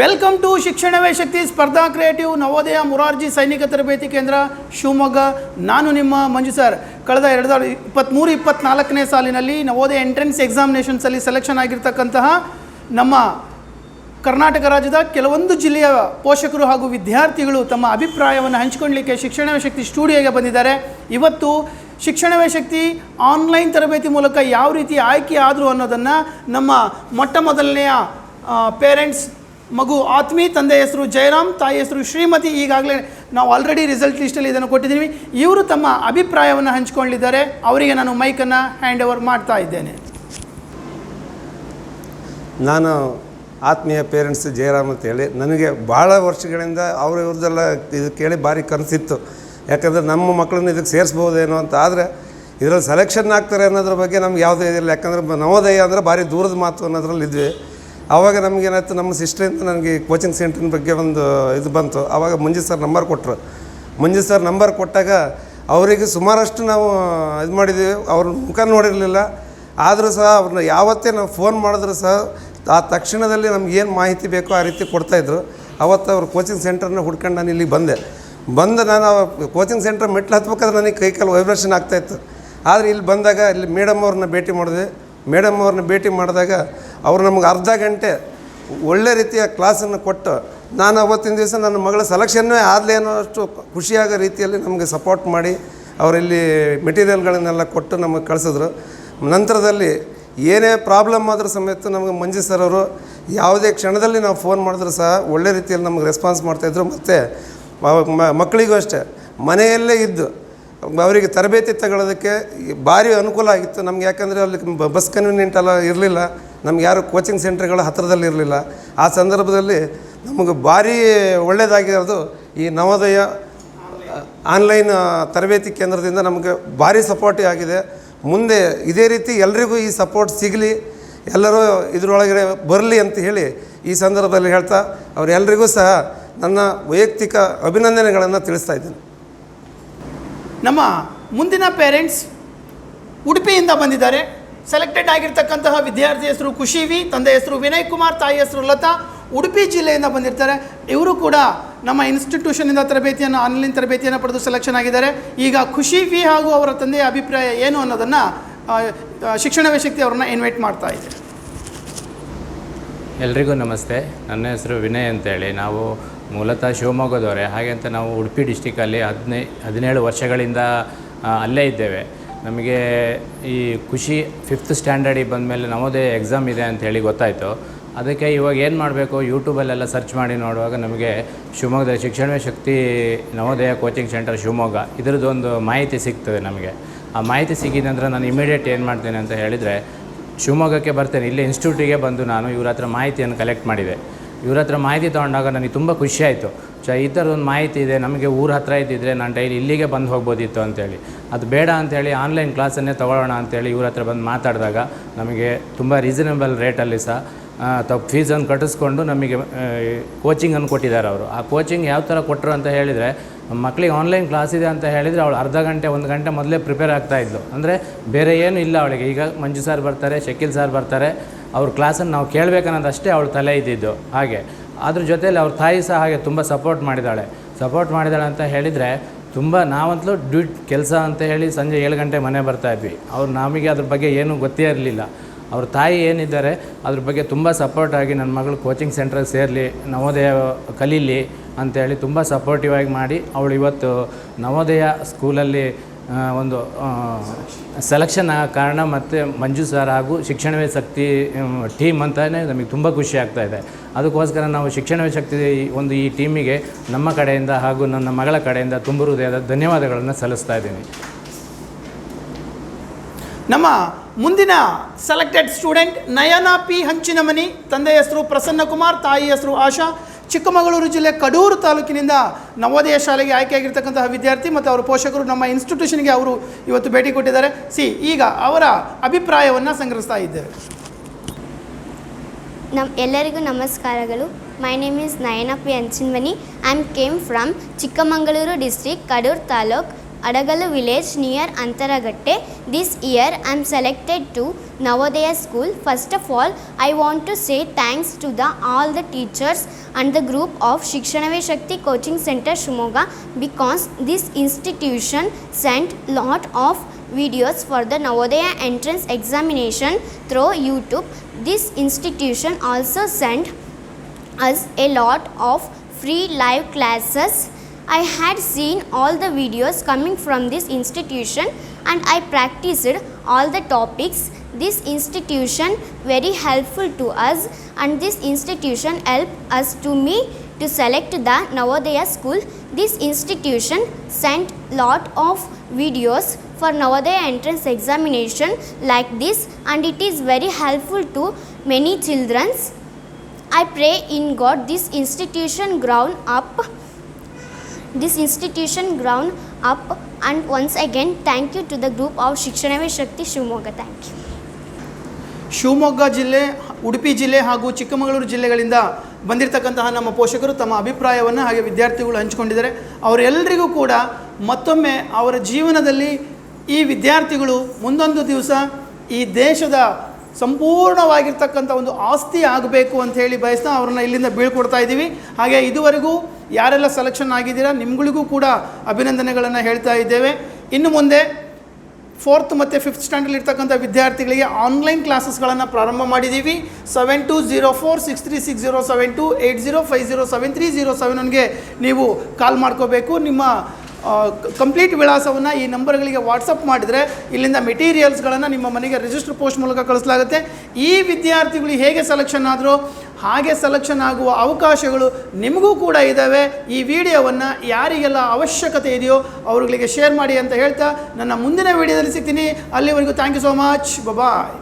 Welcome to ಶಿಕ್ಷಣವೇ ಶಕ್ತಿ ಸ್ಪರ್ಧಾ creative Navodaya Morarji ಸೈನಿಕ ತರಬೇತಿ ಕೇಂದ್ರ ಶಿವಮೊಗ್ಗ ನಾನು ನಿಮ್ಮ ಮಂಜು ಸರ್. ಕಳೆದ ಎರಡು ಸಾವಿರದ ಇಪ್ಪತ್ತ್ಮೂರು ಇಪ್ಪತ್ತ್ನಾಲ್ಕನೇ ಸಾಲಿನಲ್ಲಿ ನವೋದಯ ಎಂಟ್ರೆನ್ಸ್ ಎಕ್ಸಾಮಿನೇಷನ್ಸಲ್ಲಿ ಸೆಲೆಕ್ಷನ್ ಆಗಿರ್ತಕ್ಕಂತಹ ನಮ್ಮ ಕರ್ನಾಟಕ ರಾಜ್ಯದ ಕೆಲವೊಂದು ಜಿಲ್ಲೆಯ ಪೋಷಕರು ಹಾಗೂ ವಿದ್ಯಾರ್ಥಿಗಳು ತಮ್ಮ ಅಭಿಪ್ರಾಯವನ್ನು ಹಂಚಿಕೊಳ್ಳಲಿಕ್ಕೆ ಶಿಕ್ಷಣವೇ ಶಕ್ತಿ ಸ್ಟುಡಿಯೋಗೆ ಬಂದಿದ್ದಾರೆ. ಇವತ್ತು ಶಿಕ್ಷಣವೇ ಶಕ್ತಿ ಆನ್ಲೈನ್ ತರಬೇತಿ ಮೂಲಕ ಯಾವ ರೀತಿ ಆಯ್ಕೆ ಆದರು ಅನ್ನೋದನ್ನು ನಮ್ಮ ಮೊಟ್ಟ ಮೊದಲನೆಯ ಪೇರೆಂಟ್ಸ್ ಮಗು ಆತ್ಮಿ ತಂದೆ ಹೆಸರು ಜಯರಾಮ್, ತಾಯಿ ಹೆಸರು ಶ್ರೀಮತಿ. ಈಗಾಗಲೇ ನಾವು ಆಲ್ರೆಡಿ ರಿಸಲ್ಟ್ ಲಿಸ್ಟಲ್ಲಿ ಇದನ್ನು ಕೊಟ್ಟಿದ್ದೀವಿ. ಇವರು ತಮ್ಮ ಅಭಿಪ್ರಾಯವನ್ನು ಹಂಚಿಕೊಂಡಿದ್ದಾರೆ. ಅವರಿಗೆ ನಾನು ಮೈಕನ್ನು ಹ್ಯಾಂಡ್ ಓವರ್ ಮಾಡ್ತಾ ಇದ್ದೇನೆ. ನಾನು ಆತ್ಮೀಯ ಪೇರೆಂಟ್ಸ್ ಜಯರಾಮ್ ಅಂತೇಳಿ ನನಗೆ ಭಾಳ ವರ್ಷಗಳಿಂದ ಅವರು ಇವ್ರದ್ದೆಲ್ಲ ಇದು ಕೇಳಿ ಭಾರಿ ಕನಸಿತ್ತು. ಯಾಕಂದರೆ ನಮ್ಮ ಮಕ್ಕಳನ್ನ ಇದಕ್ಕೆ ಸೇರಿಸ್ಬೋದೇನೋ ಅಂತ. ಆದರೆ ಇದರಲ್ಲಿ ಸೆಲೆಕ್ಷನ್ ಆಗ್ತಾರೆ ಅನ್ನೋದ್ರ ಬಗ್ಗೆ ನಮ್ಗೆ ಯಾವುದೇ ಇದಿಲ್ಲ. ಯಾಕಂದರೆ ನವೋದಯ ಅಂದರೆ ಭಾರಿ ದೂರದ ಮಾತು ಅನ್ನೋದ್ರಲ್ಲಿ ಇದ್ವಿ. ಆವಾಗ ನಮಗೇನಾಯ್ತು, ನಮ್ಮ ಸಿಸ್ಟ್ರಿಂದ ನನಗೆ ಕೋಚಿಂಗ್ ಸೆಂಟ್ರಿನ ಬಗ್ಗೆ ಒಂದು ಇದು ಬಂತು. ಆವಾಗ ಮಂಜು ಸರ್ ನಂಬರ್ ಕೊಟ್ಟರು ಮಂಜು ಸರ್ ನಂಬರ್ ಕೊಟ್ಟಾಗ ಅವರಿಗೆ ಸುಮಾರಷ್ಟು ನಾವು ಇದು ಮಾಡಿದ್ದೀವಿ ಅವ್ರ ಮುಖ ನೋಡಿರಲಿಲ್ಲ. ಆದರೂ ಸಹ ಅವ್ರನ್ನ ಯಾವತ್ತೇ ನಾವು ಫೋನ್ ಮಾಡಿದ್ರು ಸಹ ಆ ತಕ್ಷಣದಲ್ಲಿ ನಮ್ಗೆ ಏನು ಮಾಹಿತಿ ಬೇಕೋ ಆ ರೀತಿ ಕೊಡ್ತಾಯಿದ್ರು ಅವತ್ತು ಅವ್ರ ಕೋಚಿಂಗ್ ಸೆಂಟ್ರನ್ನ ಹುಡ್ಕೊಂಡು ನಾನು ಇಲ್ಲಿಗೆ ಬಂದೆ. ಬಂದು ನಾನು ಕೋಚಿಂಗ್ ಸೆಂಟ್ರ್ ಮೆಟ್ಲು ಹತ್ಬೇಕಾದ್ರೆ ನನಗೆ ಕೈ ಕಾಲು ವೈಬ್ರೇಷನ್ ಆಗ್ತಾಯಿತ್ತು ಆದರೆ ಇಲ್ಲಿ ಬಂದಾಗ ಇಲ್ಲಿ ಮೇಡಮ್ ಅವ್ರನ್ನ ಭೇಟಿ ಮಾಡಿದೆ. ಮೇಡಮ್ ಅವ್ರನ್ನ ಭೇಟಿ ಮಾಡಿದಾಗ ಅವ್ರು ನಮಗೆ ಅರ್ಧ ಗಂಟೆ ಒಳ್ಳೆ ರೀತಿಯ ಕ್ಲಾಸನ್ನು ಕೊಟ್ಟು, ನಾನು ಅವತ್ತಿನ ದಿವಸ ನನ್ನ ಮಗಳ ಸೆಲೆಕ್ಷನ್ನೇ ಆಗಲಿ ಅನ್ನೋಷ್ಟು ಖುಷಿಯಾಗೋ ರೀತಿಯಲ್ಲಿ ನಮಗೆ ಸಪೋರ್ಟ್ ಮಾಡಿ, ಅವರಲ್ಲಿ ಮೆಟೀರಿಯಲ್ಗಳನ್ನೆಲ್ಲ ಕೊಟ್ಟು ನಮಗೆ ಕಳಿಸಿದ್ರು. ನಂತರದಲ್ಲಿ ಏನೇ ಪ್ರಾಬ್ಲಮ್ ಆದರೂ ಸಮೇತ ನಮಗೆ ಮಂಜು ಸರ್ ಅವರು ಯಾವುದೇ ಕ್ಷಣದಲ್ಲಿ ನಾವು ಫೋನ್ ಮಾಡಿದ್ರು ಸಹ ಒಳ್ಳೆ ರೀತಿಯಲ್ಲಿ ನಮಗೆ ರೆಸ್ಪಾನ್ಸ್ ಮಾಡ್ತಾಯಿದ್ರು ಮತ್ತು ಮಕ್ಕಳಿಗೂ ಅಷ್ಟೇ, ಮನೆಯಲ್ಲೇ ಇದ್ದು ಅವರಿಗೆ ತರಬೇತಿ ತಗೊಳ್ಳೋದಕ್ಕೆ ಭಾರಿ ಅನುಕೂಲ ಆಗಿತ್ತು. ನಮ್ಗೆ ಯಾಕಂದರೆ ಅಲ್ಲಿ ಬಸ್ ಕನ್ವೀನಿಯಂಟ್ ಎಲ್ಲ ಇರಲಿಲ್ಲ. ನಮ್ಗೆ ಯಾರು ಕೋಚಿಂಗ್ ಸೆಂಟರ್ಗಳು ಹತ್ತಿರದಲ್ಲಿ ಇರಲಿಲ್ಲ. ಆ ಸಂದರ್ಭದಲ್ಲಿ ನಮಗೆ ಭಾರಿ ಒಳ್ಳೆಯದಾಗಿರೋದು ಈ ನವೋದಯ ಆನ್ಲೈನ್ ತರಬೇತಿ ಕೇಂದ್ರದಿಂದ ನಮಗೆ ಭಾರಿ ಸಪೋರ್ಟಿ ಆಗಿದೆ. ಮುಂದೆ ಇದೇ ರೀತಿ ಎಲ್ರಿಗೂ ಈ ಸಪೋರ್ಟ್ ಸಿಗಲಿ, ಎಲ್ಲರೂ ಇದರೊಳಗಡೆ ಬರಲಿ ಅಂತ ಹೇಳಿ ಈ ಸಂದರ್ಭದಲ್ಲಿ ಹೇಳ್ತಾ ಅವರೆಲ್ಲರಿಗೂ ಸಹ ನನ್ನ ವೈಯಕ್ತಿಕ ಅಭಿನಂದನೆಗಳನ್ನು ತಿಳಿಸ್ತಾ ಇದ್ದೇನೆ. ನಮ್ಮ ಮುಂದಿನ ಪೇರೆಂಟ್ಸ್ ಉಡುಪಿಯಿಂದ ಬಂದಿದ್ದಾರೆ. ಸೆಲೆಕ್ಟೆಡ್ ಆಗಿರ್ತಕ್ಕಂತಹ ವಿದ್ಯಾರ್ಥಿ ಹೆಸರು ಖುಷಿ ವಿ ತಂದೆ ಹೆಸರು ವಿನಯ್ ಕುಮಾರ್, ತಾಯಿ ಹೆಸರು ಲತಾ, ಉಡುಪಿ ಜಿಲ್ಲೆಯಿಂದ ಬಂದಿರ್ತಾರೆ. ಇವರು ಕೂಡ ನಮ್ಮ ಇನ್ಸ್ಟಿಟ್ಯೂಷನಿಂದ ತರಬೇತಿಯನ್ನು ಆನ್ಲೈನ್ ತರಬೇತಿಯನ್ನು ಪಡೆದು ಸೆಲೆಕ್ಷನ್ ಆಗಿದ್ದಾರೆ. ಈಗ ಖುಷಿ ವಿ ಹಾಗೂ ಅವರ ತಂದೆಯ ಅಭಿಪ್ರಾಯ ಏನು ಅನ್ನೋದನ್ನು ಶಿಕ್ಷಣ ಶಕ್ತಿ ಅವರನ್ನು ಇನ್ವೈಟ್ ಮಾಡ್ತಾ ಇದೆ ಎಲ್ರಿಗೂ ನಮಸ್ತೆ. ನನ್ನ ಹೆಸರು ವಿನಯ್ ಅಂತೇಳಿ. ನಾವು ಮೂಲತಃ ಶಿವಮೊಗ್ಗದವರೇ. ಹಾಗೆ ಅಂತ ನಾವು ಉಡುಪಿ ಡಿಸ್ಟಿಕಲ್ಲಿ ಹದಿನೈ, ಹದಿನೇಳು ವರ್ಷಗಳಿಂದ ಅಲ್ಲೇ ಇದ್ದೇವೆ. ನಮಗೆ ಈ ಖುಷಿ ಫಿಫ್ತ್ ಸ್ಟ್ಯಾಂಡರ್ಡಿಗೆ ಬಂದಮೇಲೆ ನವೋದಯ ಎಕ್ಸಾಮ್ ಇದೆ ಅಂತ ಹೇಳಿ ಗೊತ್ತಾಯಿತು. ಅದಕ್ಕೆ ಇವಾಗ ಏನು ಮಾಡಬೇಕು? ಯೂಟ್ಯೂಬಲ್ಲೆಲ್ಲ ಸರ್ಚ್ ಮಾಡಿ ನೋಡುವಾಗ ನಮಗೆ ಶಿವಮೊಗ್ಗದ ಶಿಕ್ಷಣ ಶಕ್ತಿ ನವೋದಯ ಕೋಚಿಂಗ್ ಸೆಂಟರ್ ಶಿವಮೊಗ್ಗ. ಇದರದ್ದೊಂದು ಮಾಹಿತಿ ಸಿಗ್ತದೆ ನಮಗೆ. ಆ ಮಾಹಿತಿ ಸಿಕ್ಕಿದ ನಂತರ ನಾನು ಇಮಿಡಿಯೇಟ್ ಏನು ಮಾಡ್ತೇನೆ ಅಂತ ಹೇಳಿದರೆ, ಶಿವಮೊಗ್ಗಕ್ಕೆ ಬರ್ತೇನೆ. ಇಲ್ಲಿ ಇನ್ಸ್ಟಿಟ್ಯೂಟಿಗೆ ಬಂದು ನಾನು ಇವ್ರ ಹತ್ರ ಮಾಹಿತಿಯನ್ನು ಕಲೆಕ್ಟ್ ಮಾಡಿದೆ. ಇವ್ರ ಹತ್ರ ಮಾಹಿತಿ ತೊಗೊಂಡಾಗ ನನಗೆ ತುಂಬ ಆಯಿತು. ಚ ಈ ಥರದೊಂದು ಮಾಹಿತಿ ಇದೆ, ನಮಗೆ ಊರ ಹತ್ರ ಇದ್ದಿದ್ರೆ ನಾನು ಡೈಲಿ ಇಲ್ಲಿಗೆ ಬಂದು ಹೋಗ್ಬೋದಿತ್ತು ಅಂತೇಳಿ. ಅದು ಬೇಡ ಅಂತೇಳಿ ಆನ್ಲೈನ್ ಕ್ಲಾಸನ್ನೇ ತೊಗೊಳ್ಳೋಣ ಅಂತೇಳಿ ಇವ್ರ ಹತ್ರ ಬಂದು ಮಾತಾಡಿದಾಗ ನಮಗೆ ತುಂಬ ರೀಸನಬಲ್ ರೇಟಲ್ಲಿ ಸಹ ತಪ್ಪು ಫೀಸನ್ನು ಕಟ್ಟಿಸ್ಕೊಂಡು ನಮಗೆ ಕೋಚಿಂಗನ್ನು ಕೊಟ್ಟಿದ್ದಾರೆ ಅವರು. ಆ ಕೋಚಿಂಗ್ ಯಾವ ಥರ ಕೊಟ್ಟರು ಅಂತ ಹೇಳಿದರೆ ಮಕ್ಕಳಿಗೆ ಆನ್ಲೈನ್ ಕ್ಲಾಸ್ ಇದೆ ಅಂತ ಹೇಳಿದರೆ ಅವಳು ಅರ್ಧ ಗಂಟೆ, ಒಂದು ಗಂಟೆ ಮೊದಲೇ ಪ್ರಿಪೇರ್ ಆಗ್ತಾ ಇದ್ಲು. ಅಂದರೆ ಬೇರೆ ಏನು ಇಲ್ಲ ಅವಳಿಗೆ. ಈಗ ಮಂಜು ಸರ್ ಬರ್ತಾರೆ, ಶಕೀಲ್ ಸರ್ ಬರ್ತಾರೆ ಅವ್ರ ಕ್ಲಾಸನ್ನು ನಾವು ಕೇಳಬೇಕನ್ನೋದಷ್ಟೇ ಅವಳು ತಲೆ ಇದ್ದಿದ್ದು. ಹಾಗೆ. ಅದ್ರ ಜೊತೆಯಲ್ಲಿ ಅವ್ರ ತಾಯಿ ಸಹ ಹಾಗೆ ತುಂಬ ಸಪೋರ್ಟ್ ಮಾಡಿದ್ದಾಳೆ. ಸಪೋರ್ಟ್ ಮಾಡಿದಾಳೆ ಅಂತ ಹೇಳಿದರೆ ತುಂಬ ನಾವಂತಲೂ ಡ್ಯೂಟ್ ಕೆಲಸ ಅಂತ ಹೇಳಿ ಸಂಜೆ ಏಳು ಗಂಟೆ ಮನೆ ಬರ್ತಾ ಇದ್ವಿ. ಅವ್ರು ನಮಗೆ ಅದ್ರ ಬಗ್ಗೆ ಏನೂ ಗೊತ್ತೇ ಇರಲಿಲ್ಲ. ಅವ್ರ ತಾಯಿ ಏನಿದ್ದಾರೆ ಅದ್ರ ಬಗ್ಗೆ ತುಂಬ ಸಪೋರ್ಟ್ ಆಗಿ ನನ್ನ ಮಗಳು ಕೋಚಿಂಗ್ ಸೆಂಟ್ರಿಗೆ ಸೇರಲಿ, ನವೋದಯ ಕಲೀಲಿ ಅಂತೇಳಿ ತುಂಬ ಸಪೋರ್ಟಿವ್ ಆಗಿ ಮಾಡಿ, ಅವಳು ಇವತ್ತು ನವೋದಯ ಸ್ಕೂಲಲ್ಲಿ ಒಂದು ಸೆಲೆಕ್ಷನ್ ಆಗ ಕಾರಣ ಮತ್ತು ಮಂಜು ಸರ್ ಹಾಗೂ ಶಿಕ್ಷಣವೇ ಶಕ್ತಿ ಟೀಮ್ ಅಂತಲೇ ನಮಗೆ ತುಂಬ ಖುಷಿ ಆಗ್ತಾ ಇದೆ. ಅದಕ್ಕೋಸ್ಕರ ನಾವು ಶಿಕ್ಷಣವೇ ಶಕ್ತಿ ಒಂದು ಈ ಟೀಮಿಗೆ ನಮ್ಮ ಕಡೆಯಿಂದ ಹಾಗೂ ನನ್ನ ಮಗಳ ಕಡೆಯಿಂದ ತುಂಬ ಹೃದಯದ ಧನ್ಯವಾದಗಳನ್ನು ಸಲ್ಲಿಸ್ತಾ ಇದ್ದೀನಿ. ನಮ್ಮ ಮುಂದಿನ selected student Nayana P Hanchinamani ತಂದೆ ಹೆಸರು ಪ್ರಸನ್ನ ಕುಮಾರ್ ತಾಯಿ ಹೆಸರು ಆಶಾ. ಚಿಕ್ಕಮಗಳೂರು ಜಿಲ್ಲೆ ಕಡೂರು ತಾಲೂಕಿನಿಂದ ನವೋದಯ ಶಾಲೆಗೆ ಆಯ್ಕೆಯಾಗಿರ್ತಕ್ಕಂತಹ ವಿದ್ಯಾರ್ಥಿ ಮತ್ತು ಅವರ ಪೋಷಕರು ನಮ್ಮ ಇನ್ಸ್ಟಿಟ್ಯೂಷನ್ಗೆ ಅವರು ಇವತ್ತು ಭೇಟಿ ಕೊಟ್ಟಿದ್ದಾರೆ. ಸಿ, ಈಗ ಅವರ ಅಭಿಪ್ರಾಯವನ್ನು ಸಂಗ್ರಹಿಸ್ತಾ ಇದ್ದೇವೆ. ನಮ್ ಎಲ್ಲರಿಗೂ ನಮಸ್ಕಾರಗಳು. My name is Nayana P Anchinmani I am came from Chikkamagaluru district Kadur taluk. Adagalu village near Antaragatte. This year I am selected to Navodaya school. First of all, I want to say thanks to the all the teachers and the group of Shikshanave Shakti Coaching Center Shumoga because this institution sent lot of videos for the Navodaya entrance examination through YouTube. This institution also sent us a lot of free live classes. I had seen all the videos coming from this institution and I practiced all the topics. This institution very helpful to us and this institution helped us to me to select the Navodaya school. This institution sent lot of videos for Navodaya entrance examination like this and it is very helpful to many childrens. I pray in God this institution ground up this institution ground up and once again thank you to the group of Shikshanave Shakti Shumoga thank you. Shivamogga ಜಿಲ್ಲೆ, ಉಡುಪಿ ಜಿಲ್ಲೆ ಹಾಗೂ ಚಿಕ್ಕಮಗಳೂರು ಜಿಲ್ಲೆಗಳಿಂದ ಬಂದಿರತಕ್ಕಂತಹ ನಮ್ಮ ಪೋಷಕರು ತಮ್ಮ ಅಭಿಪ್ರಾಯವನ್ನು ಹಾಗೆ ವಿದ್ಯಾರ್ಥಿಗಳು ಹಂಚಿಕೊಂಡಿದ್ದಾರೆ. ಅವರೆಲ್ಲರಿಗೂ ಕೂಡ ಮತ್ತೊಮ್ಮೆ ಅವರ ಜೀವನದಲ್ಲಿ ಈ ವಿದ್ಯಾರ್ಥಿಗಳು ಮುಂದೊಂದು ದಿವಸ ಈ ದೇಶದ ಸಂಪೂರ್ಣವಾಗಿರ್ತಕ್ಕಂಥ ಒಂದು ಆಸ್ತಿ ಆಗಬೇಕು ಅಂತ ಹೇಳಿ ಬಯಸ್ತಾ ಅವ್ರನ್ನ ಇಲ್ಲಿಂದ ಬೀಳ್ಕೊಡ್ತಾ ಇದ್ದೀವಿ. ಹಾಗೆ ಇದುವರೆಗೂ ಯಾರೆಲ್ಲ ಸೆಲೆಕ್ಷನ್ ಆಗಿದ್ದೀರಾ, ನಿಮ್ಗಳಿಗೂ ಕೂಡ ಅಭಿನಂದನೆಗಳನ್ನು ಹೇಳ್ತಾ ಇದ್ದೇವೆ. ಇನ್ನು ಮುಂದೆ ಫೋರ್ತ್ ಮತ್ತು ಫಿಫ್ತ್ ಸ್ಟ್ಯಾಂಡರ್ಡ್ ಇರ್ತಕ್ಕಂಥ ವಿದ್ಯಾರ್ಥಿಗಳಿಗೆ ಆನ್ಲೈನ್ ಕ್ಲಾಸಸ್ಗಳನ್ನು ಪ್ರಾರಂಭ ಮಾಡಿದ್ದೀವಿ. Seven two zero four six three six zero seven two eight zero five zero seven three zero seven ನೀವು ಕಾಲ್ ಮಾಡ್ಕೋಬೇಕು. ನಿಮ್ಮ ಕಂಪ್ಲೀಟ್ ವಿಳಾಸವನ್ನು ಈ ನಂಬರ್ಗಳಿಗೆ ವಾಟ್ಸಪ್ ಮಾಡಿದರೆ ಇಲ್ಲಿಂದ ಮೆಟೀರಿಯಲ್ಸ್ಗಳನ್ನು ನಿಮ್ಮ ಮನೆಗೆ ರಿಜಿಸ್ಟರ್ ಪೋಸ್ಟ್ ಮೂಲಕ ಕಳಿಸಲಾಗುತ್ತೆ. ಈ ವಿದ್ಯಾರ್ಥಿಗಳು ಹೇಗೆ ಸೆಲೆಕ್ಷನ್ ಆದರೂ ಹಾಗೆ ಸೆಲೆಕ್ಷನ್ ಆಗುವ ಅವಕಾಶಗಳು ನಿಮಗೂ ಕೂಡ ಇದ್ದಾವೆ ಈ ವಿಡಿಯೋವನ್ನು ಯಾರಿಗೆಲ್ಲ ಅವಶ್ಯಕತೆ ಇದೆಯೋ ಅವ್ರುಗಳಿಗೆ ಶೇರ್ ಮಾಡಿ ಅಂತ ಹೇಳ್ತಾ ನನ್ನ ಮುಂದಿನ ವಿಡಿಯೋದಲ್ಲಿ ಸಿಗ್ತೀನಿ. ಅಲ್ಲಿವರೆಗೂ thank you so much bye